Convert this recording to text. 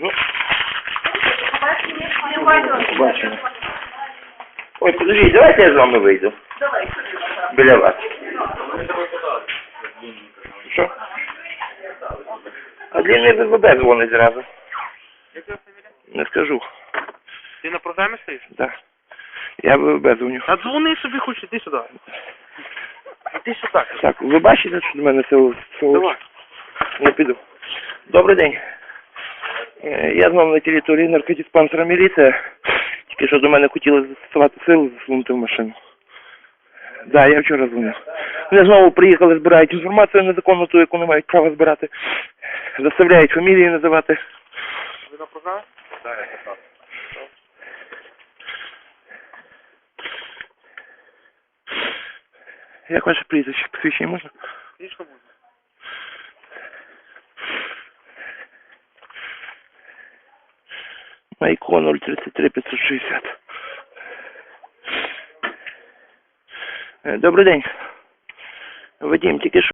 Ну, побачимо. Ой, подождіть, давайте я з вами вийду. Біля вас. Що? А длинний ВВБ дзвонить зразу. Не скажу. Ти на програмі стоїш? Так. Я ВВБ дзвоню. А дзвони собі хоч, іди сюди. Іди сюди. Так, ви бачите, що до мене це Давай. Не піду. Добрий день. Е, Я знову на території наркодиспансера міліція. Тільки що до мене хотіли застосувати силу засунути в машину. Так, да, я вчора дзвонив. Вони знову приїхали, збирають інформацію незаконну, ту, яку не мають права збирати. Заставляють фамілії називати. Ви на програмі? Так, я. Як ваше прізвище? Посвідчення можна? Звісно можна. Майко 033 560. Е, Добрий день. Вадим, тільки що